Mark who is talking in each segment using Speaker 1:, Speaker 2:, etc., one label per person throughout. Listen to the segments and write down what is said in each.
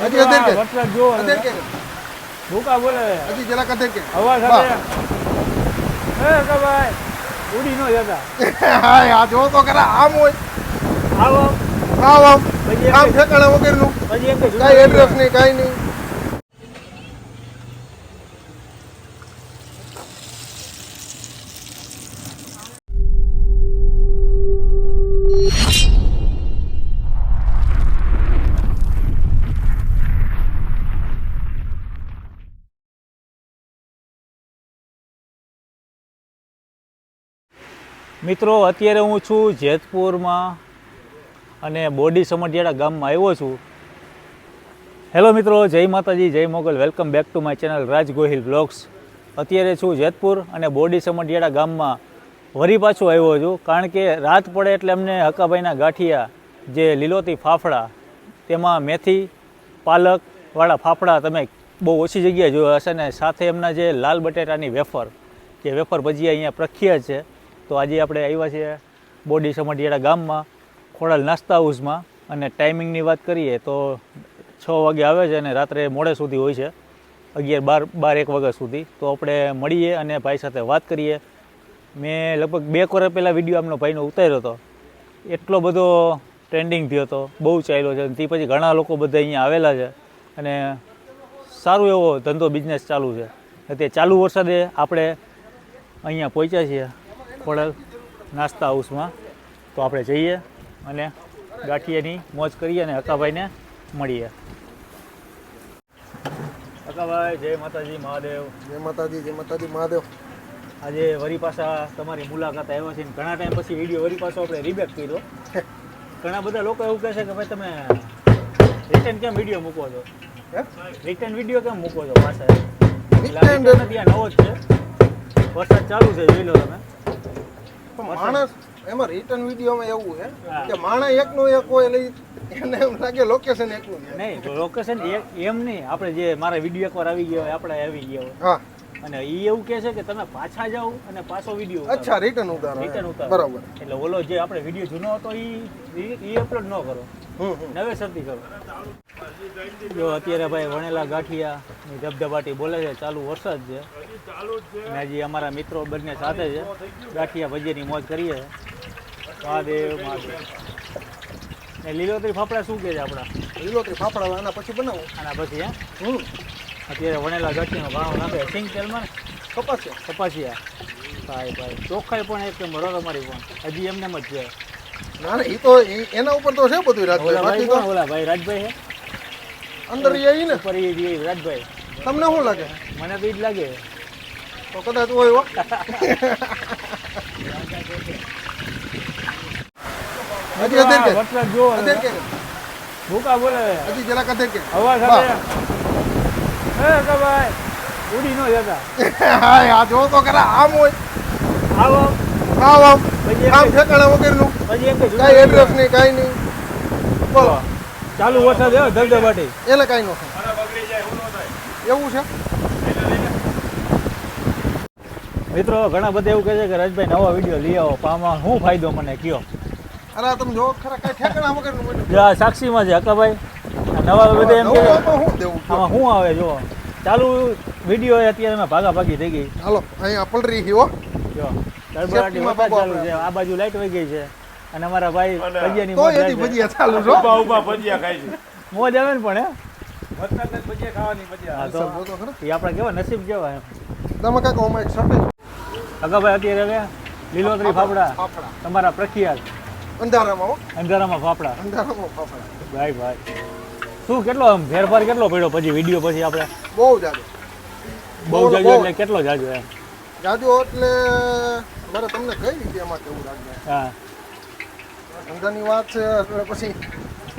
Speaker 1: હજી અધેર કે.
Speaker 2: વરસાદ જો
Speaker 1: અધેર કે.
Speaker 2: ભૂકા બોલે.
Speaker 1: હજી જરાક અધેર કે.
Speaker 2: હવા સાથે એ કે ભાઈ ઉડી ન જતા.
Speaker 1: હાય આ જો તો ખરા આમ હોય.
Speaker 2: આવો.
Speaker 1: આવો. આમ ઠેકાણા વગરનું. કાંઈ. એડ્રેસ નહીં કાંઈ નહીં.
Speaker 2: મિત્રો, અત્યારે હું છું જેતપુરમાં અને બોડી સમઢિયાળા ગામમાં આવ્યો છું. હેલો મિત્રો, જય માતાજી, જય Mogal. Welcome back to my channel Raj Gohil blogs અત્યારે છું જેતપુર અને બોડી સમઢિયાળા ગામમાં વરી પાછું આવ્યો છું, કારણ કે રાત પડે એટલે અમને હકાભાઈના ગાંઠિયા, જે લીલોતી ફાફડા, તેમાં મેથી પાલકવાળા ફાફડા તમે બહુ ઓછી જગ્યાએ જોયા હશે ને સાથે એમના જે લાલ બટેટાની વેફર, જે વેફર ભજીયા અહીંયા પ્રખ્યાત છે તો આજે આપણે આવ્યા છીએ બોડી સમઢિયાળા ગામમાં, ખોડાલ નાસ્તા હાઉસમાં. અને ટાઈમિંગની વાત કરીએ તો છ વાગે આવે છે અને રાત્રે મોડે સુધી હોય છે. અગિયાર બાર બાર, એક વાગ્યા સુધી. તો આપણે મળીએ અને ભાઈ સાથે વાત કરીએ. મેં લગભગ બે વર્ષ પહેલાં વીડિયો આમનો ભાઈનો ઉતાર્યો હતો. એટલો બધો ટ્રેન્ડિંગ થયો હતો, બહુ ચાલ્યો છે. તે પછી ઘણા લોકો બધા અહીંયા આવેલા છે. અને સારું એવો ધંધો બિઝનેસ ચાલુ છે. તે ચાલુ વરસાદે આપણે અહીંયા પહોંચ્યા છીએ. ખોડલ નાસ્તા હાઉસમાં. તો આપણે જઈએ અને ગાંઠિયાની મોજ કરીએ અને અકાભાઈને મળીએ. અકાભાઈ જય માતાજી મહાદેવ.
Speaker 1: જય માતાજી જય માતાજી મહાદેવ.
Speaker 2: આજે વરી પાછા તમારી મુલાકાત આવ્યા છે ઘણા ટાઈમ પછી વીડિયો વરી પાછો આપણે રિબેક કર્યો. ઘણા બધા લોકો એવું કહે છે કે ભાઈ તમે રિટર્ન કેમ વીડિયો મૂકો છો? રિટર્ન વીડિયો કેમ મૂકો છો પાછા? નવો જ છે. વરસાદ ચાલુ છે જોઈ લો તમે.
Speaker 1: માણસ એમાં રિટર્ન વિડીયોમાં એવું છે કે માણસ એકનું એક હોય એટલે એને એમ લાગે લોકેશન એકનું
Speaker 2: નહીં લોકેશન એમ નહીં. આપણે જે મારા વીડિયો એકવાર આવી ગયો હોય આપણે આવી ગયો હોય.
Speaker 1: હા.
Speaker 2: અને એ એવું કહે છે કે તમે પાછા જાઓ અને પાછો વીડિયો
Speaker 1: અચ્છા રિટર્ન ઉતારો
Speaker 2: રિટર્ન ઉતારો.
Speaker 1: બરાબર.
Speaker 2: એટલે ઓલો જે આપણે વીડિયો જૂનો હતો એ એ અપલોડ ન કરો. નવેસરથી કરો. જો અત્યારે ભાઈ વણેલા ગાંઠિયા ધબધબાટી બોલે છે ચાલુ વરસાદ છે. અને હજી અમારા મિત્રો બંને સાથે છે. ગાંઠિયા ભજીયાની મોજ કરીએ. મહાદેવ મહાદેવ. ને લીલોતરી ફાફડા શું કહે છે આપણા?
Speaker 1: લીલોતરી ફાફડા આના પછી બનાવો.
Speaker 2: આના પછી હે?
Speaker 1: હમ.
Speaker 2: અત્યારે વણેલા ગાંઠિયાનો ભાવ નાખે સિંગ તેલમાં ને?
Speaker 1: કપાસ
Speaker 2: કપાસિયા. ભાઈ ભાઈ. ચોખ્ખાઈ પણ એક હો તમારી પણ. હજી એમને જ છે.
Speaker 1: ના ના એ તો એના ઉપર તો છે બધું રાજભાઈ
Speaker 2: ઓલા ભાઈ
Speaker 1: બાકી તો
Speaker 2: ઓલા ભાઈ રાજભાઈ હે?
Speaker 1: અંદર એ ને?
Speaker 2: ઉપર એ રાજભાઈ.
Speaker 1: તમને શું લાગે?
Speaker 2: મને તો એ જ લાગે.
Speaker 1: તો કદાચ હોય હો. હજી અધેર કે?
Speaker 2: વરસાદ જોવો
Speaker 1: અધેર કે?
Speaker 2: ભૂકા બોલે.
Speaker 1: હજી જરાક અધેર કે?
Speaker 2: હવા સાથે. એ કે ભાઈ ઉડી ન જતા.
Speaker 1: હાય આ જો તો ખરા આમ હોય.
Speaker 2: આવો.
Speaker 1: આમ આમ ઠેકાણા વગરનું. કાંઈ. એડ્રેસ નહીં કાંઈ નહીં. બોલો.
Speaker 2: ચાલુ વરસાદ ધબધબાટી.
Speaker 1: એટલે કાંઈ ન એવું છે?
Speaker 2: મિત્રો ઘણા બધા એવું કહે છે કે રાજભાઈ નવા વીડિયો લઈ આવો. પામાં શું ફાયદો મને કયો?
Speaker 1: અરે તમે જો ખરા કઈ ઠેકાણા
Speaker 2: આ સાક્ષીમાં છે હકાભાઈ. નવા બધા એમ કે
Speaker 1: આમાં શું દેવું?
Speaker 2: આમાં શું આવે જો ચાલુ વીડિયો અત્યારે મેં ભાગા ભાગી થઈ ગઈ.
Speaker 1: હાલો અહીંયા પલરી ગયો
Speaker 2: જો ચાલુ છે. આ બાજુ લાઈટ વહી ગઈ છે. અને અમારા ભાઈ ભજીયાની મોજ
Speaker 1: એની ભજીયા ચાલુ છે
Speaker 3: ઊભા ઊભા ભજીયા ખાય છે.
Speaker 2: મોજ આવે ને પણ હે?
Speaker 3: વરસાદ ભજીયા ખાવાની મજા
Speaker 2: તો. એ આપણા કેવા નસીબ કેવા એમ.
Speaker 1: તમે કાંઈક ઓમાં એક
Speaker 2: અગાભાઈ અત્યારે હવે લીલોતરી ફાફડા. તમારા પ્રખ્યાત.
Speaker 1: અંધારામાં
Speaker 2: અંધારામાં ફાફડા.
Speaker 1: અંધારામાં ફાફડા.
Speaker 2: ભાઈ ભાઈ. શું કેટલો આમ ફેરફાર કેટલો પડ્યો પછી વીડિયો પછી આપણે?
Speaker 1: બહુ જાજો.
Speaker 2: બહુ જાજો એટલે કેટલો જાજો એમ?
Speaker 1: જાજુ એટલે મારે તમને કઈ રીતે એમાં કેવું લાગે?
Speaker 2: હા.
Speaker 1: ધંધાની વાત છે એટલે પછી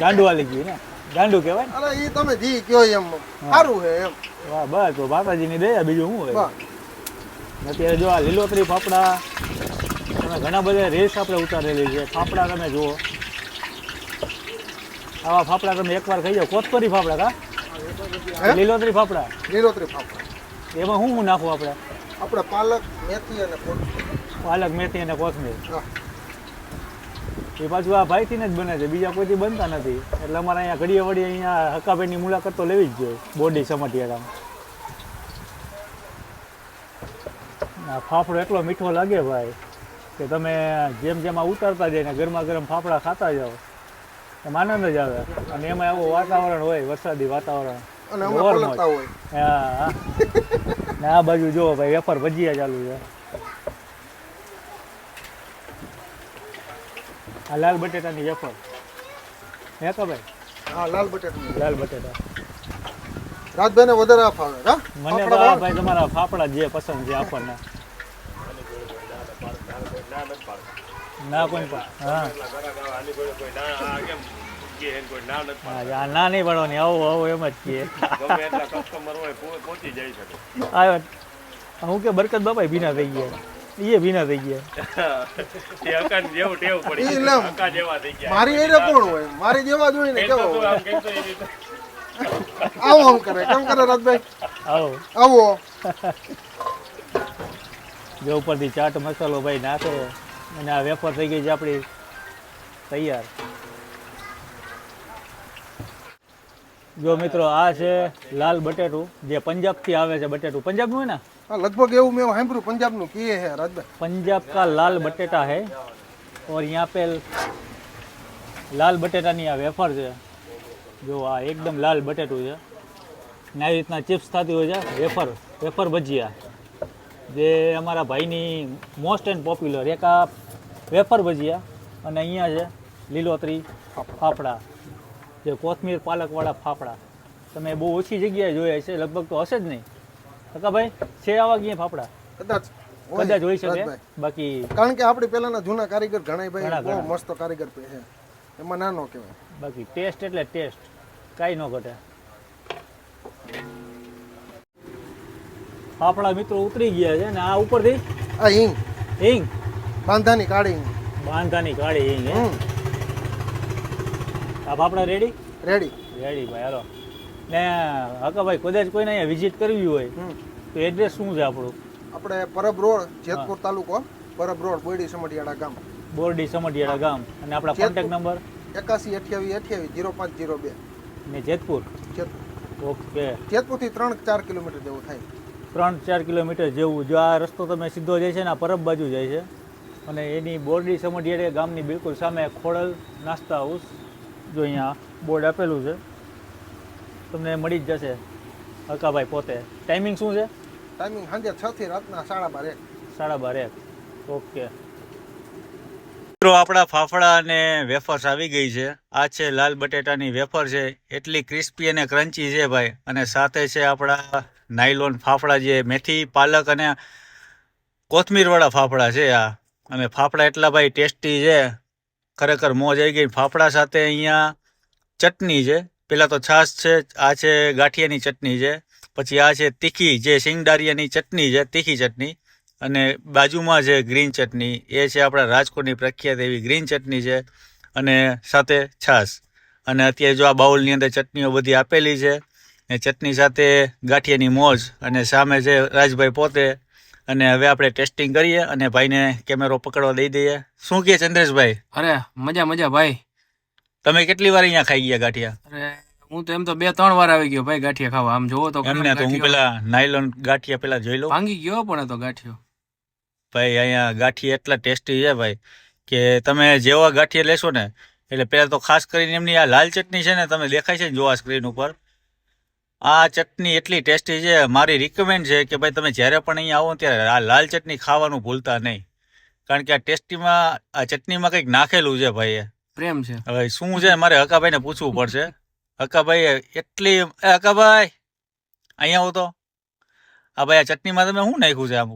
Speaker 2: ગાંડુ વાલી ગઈ ને? ગાંડુ કહેવાય
Speaker 1: અરે એ તમે જી કયો એમ. સારું છે એમ.
Speaker 2: વાહ બસ તો બાપાજીની દયા બીજું શું હોય? અત્યારે જો આ લીલોતરી ફાફડા તમે ઘણા બધા રેસ આપણે ઉતારેલી છે. ફાફડા તમે જુઓ. આવા ફાફડા તમે એકવાર ખાઈ જાઓ. કોથપરી ફાફડા કા? લીલોતરી ફાફડા.
Speaker 1: લીલોતરી ફાફડા.
Speaker 2: એમાં શું શું નાખવું આપણે?
Speaker 1: આપણે પાલક મેથી અને કોથમીર.
Speaker 2: પાલક મેથી અને કોથમીર. એ પાછું આ ભાઈથી જ બને છે. બીજા કોઈથી બનતા નથી. એટલે અમારે અહીંયા ઘડીએ વળી અહીંયા હકાભાઈની મુલાકાત તો લેવી જ જોઈએ. બોડી સમટિયાળામાં ફાફડો એટલો મીઠો લાગે ભાઈ કે તમે જેમ જેમ આ ઉતારતા જાય ને ગરમા ગરમ ફાફડા ખાતા જાઓ એમ આનંદ જ આવે. અને એમાં એવું વાતાવરણ હોય વરસાદી વાતાવરણ. હા. ને આ બાજુ જુઓ ભાઈ વેપાર ભજીયા ચાલુ છે. આ લાલ બટેટાની વેફર. હે તો ભાઈ?
Speaker 1: હા લાલ બટેટા
Speaker 2: લાલ બટેટા.
Speaker 1: રાજભાઈ ને વધારે ફાવે હા?
Speaker 2: મને? ભાઈ તમારા ફાફડા જે પસંદ છે આપણને. ના પણ હા.
Speaker 3: આની કોઈ કોઈ ના આ કેમ કે એને કોઈ ના નથી
Speaker 2: હા આ ના નહીં પડવાની આવું આવું એમ જ કીએ.
Speaker 3: ગમે એટલા કસ્ટમર હોય પહુ- પહોંચી જઈ શકે
Speaker 2: આ હું કે બરકત બાપા ભીના થઈ ગયા. એ ભીના થઈ ગયા.
Speaker 1: મારી એરે કોણ હોય? મારી જેવા જ ને કેવો
Speaker 3: તું
Speaker 1: હોય?
Speaker 3: આમ કહેતો એ રીતે.
Speaker 1: આવો આમ કરે કેમ કરે રાજભાઈ?
Speaker 2: આવો.
Speaker 1: આવો.
Speaker 2: જો ઉપરથી ચાટ મસાલો ભાઈ નાખે. અને આ વેફર થઈ ગઈ છે આપણી તૈયાર જો મિત્રો આ છે લાલ બટેટું જે પંજાબથી આવે છે બટેટું પંજાબનું હોય ને
Speaker 1: હા લગભગ એવું મેં સાંભળ્યું પંજાબનું કીએ હે રાજભાઈ
Speaker 2: पंजाब का लाल बटेटा है और यहाँ पे લાલ બટેટાની આ વેફર છે જો આ એકદમ લાલ બટેટું છે ને આવી રીતના ચિપ્સ થતી હોય છે વેફર વેફર ભજીયા જે અમારા ભાઈની મોસ્ટ એન્ડ પોપ્યુલર એક આ વેફર ભજીયા અને અહીંયા છે લીલોતરી ફાફડા જે કોથમીર પાલકવાળા ફાફડા. તમે બહુ ઓછી જગ્યાએ જોયા છે લગભગ તો હશે જ નહીં. કાકા ભાઈ છે આવા ગયા ફાફડા?
Speaker 1: કદાચ હોય,
Speaker 2: કદાચ હોઈ શકે. બાકી
Speaker 1: કારણ કે આપણે પહેલાના જૂના કારીગર ઘણા ભાઈ બહુ મસ્ત કારીગર છે. એમાં નાનો કહેવાય.
Speaker 2: બાકી ટેસ્ટ એટલે ટેસ્ટ. કાંઈ ન ઘટે. ફાફડા મિત્રો ઉતરી ગયા છે ને આ ઉપરથી
Speaker 1: આ હિંગ.
Speaker 2: હિંગ.
Speaker 1: બાંધાની કાળી હિંગ.
Speaker 2: બાંધાની કાળી હિંગ આ ફાફડા રેડી
Speaker 1: રેડી
Speaker 2: રેડી ભાઈ હાલો. ને હકાભાઈ કદાચ કોઈને અહીંયા વિઝિટ કરવી હોય તો એડ્રેસ શું છે આપણું?
Speaker 1: આપણે પરબ રોડ જેતપુર તાલુકો પરબ રોડ બોરડી સમઢિયાળા ગામ.
Speaker 2: બોરડી સમઢિયાળા ગામ. અને આપણા
Speaker 1: કોન્ટેક
Speaker 2: કોન્ટેક્ટ નંબર
Speaker 1: એકાસી અઠ્યાવીસ અઠ્યાવીસ જીરો પાંચ જીરો બે.
Speaker 2: ને જેતપુર?
Speaker 1: જેતપુર.
Speaker 2: ઓકે
Speaker 1: જેતપુરથી ત્રણ ચાર કિલોમીટર જેવું થાય.
Speaker 2: ત્રણ ચાર કિલોમીટર જેવું. જો આ રસ્તો તમે સીધો જાય છે ને આ પરબ બાજુ જાય છે. અને એની બોરડી સમઢિયાળે ગામની બિલકુલ સામે ખોડલ નાસ્તા હાઉસ જો અહીંયા બોર્ડ આપેલું છે. તમને મળી જ જશે હકાભાઈ પોતે. ટાઈમિંગ શું છે?
Speaker 1: ટાઈમિંગ સાંજે છ થી રાતના સાડા બાર એક.
Speaker 2: સાડા બાર એક. ઓકે મિત્રો, આપણા ફાફડા અને વેફર્સ આવી ગઈ છે. આ છે લાલ બટેટાની વેફર છે. એટલી ક્રિસ્પી અને ક્રન્ચી છે ભાઈ. અને સાથે છે આપણા નાયલોન ફાફડા જે મેથી, પાલક અને કોથમીરવાળા ફાફડા છે આ. અને ફાફડા એટલા ભાઈ ટેસ્ટી છે. ખરેખર મોજ આવી ગઈ. ફાફડા સાથે અહીંયા ચટણી છે. પહેલાં તો છાશ છે, આ છે ગાંઠિયાની ચટણી છે. પછી આ છે તીખી, જે સિંગદારિયાની ચટણી છે, તીખી ચટણી. અને બાજુમાં છે ગ્રીન ચટણી એ છે આપણા રાજકોટની પ્રખ્યાત એવી ગ્રીન ચટણી છે અને સાથે છાશ. અને અત્યારે જો આ બાઉલની અંદર ચટણીઓ બધી આપેલી છે ને ચટણી સાથે ગાંઠિયાની મોજ અને સામે છે રાજભાઈ પોતે અને હવે આપણે ટેસ્ટિંગ કરીએ અને ભાઈને કેમેરો પકડવા દઈ દઈએ. શું કહે ચંદ્રેશભાઈ?
Speaker 4: અરે મજા મજા ભાઈ.
Speaker 2: તમે કેટલી વાર અહીંયા ખાઈ ગયા ગાંઠિયા?
Speaker 4: અરે હું તો એમ તો બે ત્રણ વાર આવી ગયો ભાઈ ગાંઠિયા ખાવા. આમ જોવો તો
Speaker 2: એમને તો હું પેલા નાયલોન ગાંઠિયા પેલા જોઈ લઉં.
Speaker 4: ભાંગી ગયો પણ તો ગાંઠિયો.
Speaker 2: ભાઈ અહીંયા ગાંઠિયા એટલા ટેસ્ટી છે ભાઈ કે તમે જેવા ગાંઠિયા લેશો ને એટલે પહેલાં તો ખાસ કરીને એમની આ લાલ ચટણી છે ને તમે દેખાય છે ને જોવા સ્ક્રીન ઉપર? આ ચટણી એટલી ટેસ્ટી છે મારી રિકમેન્ડ છે કે ભાઈ તમે જ્યારે પણ અહીંયા આવો ત્યારે આ લાલ ચટણી ખાવાનું ભૂલતા નહીં. કારણ કે આ ટેસ્ટીમાં આ ચટણીમાં કંઈક નાખેલું છે ભાઈ એ.
Speaker 4: પ્રેમ છે.
Speaker 2: હવે શું છે મારે હકાભાઈને પૂછવું પડશે. હકાભાઈ એટલી હકાભાઈ અહીંયા આવો તો. આ ભાઈ આ ચટણીમાં તમે શું નાખ્યું છે આમ?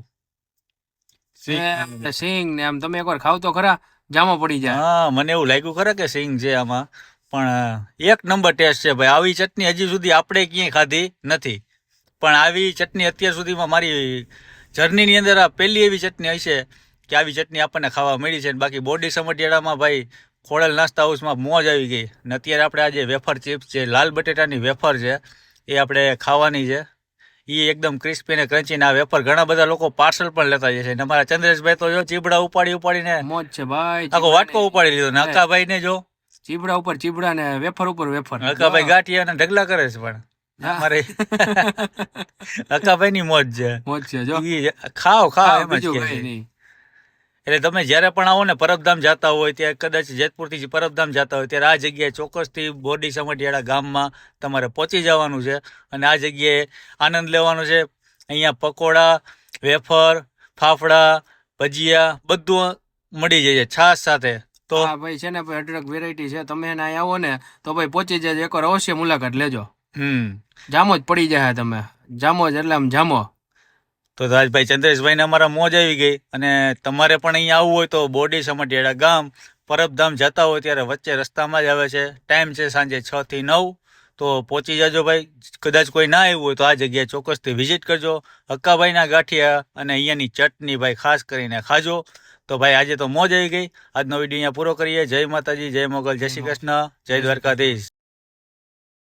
Speaker 4: સિંગ ને આમ તમે એકવાર ખાવ તો ખરા જામો પડી જાય.
Speaker 2: હા મને એવું લાગ્યું ખરા કે સિંગ છે આમાં. પણ એક નંબર ટેસ્ટ છે ભાઈ. આવી ચટણી હજી સુધી આપણે ક્યાંય ખાધી નથી. પણ આવી ચટણી અત્યાર સુધીમાં મારી જર્નીની અંદર આ પહેલી એવી ચટણી હશે કે આવી ચટણી આપણને ખાવા મળી છે. ને બાકી બોડી સમટિયાળામાં ભાઈ ખોડલ નાસ્તા હાઉસમાં મોજ આવી ગઈ. ને અત્યારે આપણે આજે વેફર ચિપ્સ છે લાલ બટેટાની વેફર છે એ આપણે ખાવાની છે. એ એકદમ ક્રિસ્પી ને ક્રન્ચી ના વેફર ઘણા બધા લોકો પાર્સલ પણ લેતા જાય છે. અમારા ચંદ્રેશભાઈ તો જો ચીબડા ઉપાડી ઉપાડીને
Speaker 4: મોજ છે ભાઈ
Speaker 2: આખો વાટકો ઉપાડી લીધો. ને અક્કાભાઈ ને જો.
Speaker 4: ચીબડા ઉપર ચીબડા ને વેફર ઉપર વેફર.
Speaker 2: અક્કાભાઈ ગાંઠિયા ને ઢગલા કરે છે પણ. મારે અક્કાભાઈ ની મોજ છે.
Speaker 4: મોજ છે જો.
Speaker 2: ખાઓ ખાઓ એમ જ
Speaker 4: બીજું
Speaker 2: કહે
Speaker 4: કઈ
Speaker 2: છે.
Speaker 4: નહીં
Speaker 2: એટલે તમે જ્યારે પણ આવો ને પરબધામ જતા હોય ત્યાં કદાચ જેતપુરથી પરબધામ જતા હોય ત્યારે આ જગ્યાએ ચોક્કસથી બોડી સમઢિયાળા ગામમાં તમારે પહોંચી જવાનું છે અને આ જગ્યાએ આનંદ લેવાનો છે. અહીંયા પકોડા વેફર ફાફડા ભજીયા બધું મળી જાય છે છાશ સાથે. તો
Speaker 4: હા ભાઈ છે ને ભાઈ અઢળક વેરાયટી છે. તમે એને આવો ને તો ભાઈ પહોંચી જાય એકવાર અવશ્ય મુલાકાત લેજો.
Speaker 2: હમ.
Speaker 4: જામો જ પડી જાય તમે. જામો જ એટલે આમ જામો.
Speaker 2: તો રાજભાઈ ચંદ્રેશભાઈને અમારા મોજ આવી ગઈ અને તમારે પણ અહીંયા આવવું હોય તો બોડી સમઢિયાળા ગામ પરબધામ જતા હોય ત્યારે વચ્ચે રસ્તામાં જ આવે છે. ટાઈમ છે સાંજે છ થી નવ. તો પહોંચી જજો ભાઈ. કદાચ કોઈ ના આવ્યું હોય તો આ જગ્યાએ ચોક્કસથી વિઝિટ કરજો. હક્કાભાઈના ગાંઠિયા અને અહીંયાની ચટણી ભાઈ ખાસ કરીને ખાજો. તો ભાઈ આજે તો મોજ આવી ગઈ. આજનો વીડિયો અહીંયા પૂરો કરીએ. જય માતાજી જય મોગલ જય શ્રી કૃષ્ણ જય દ્વારકાધીશ.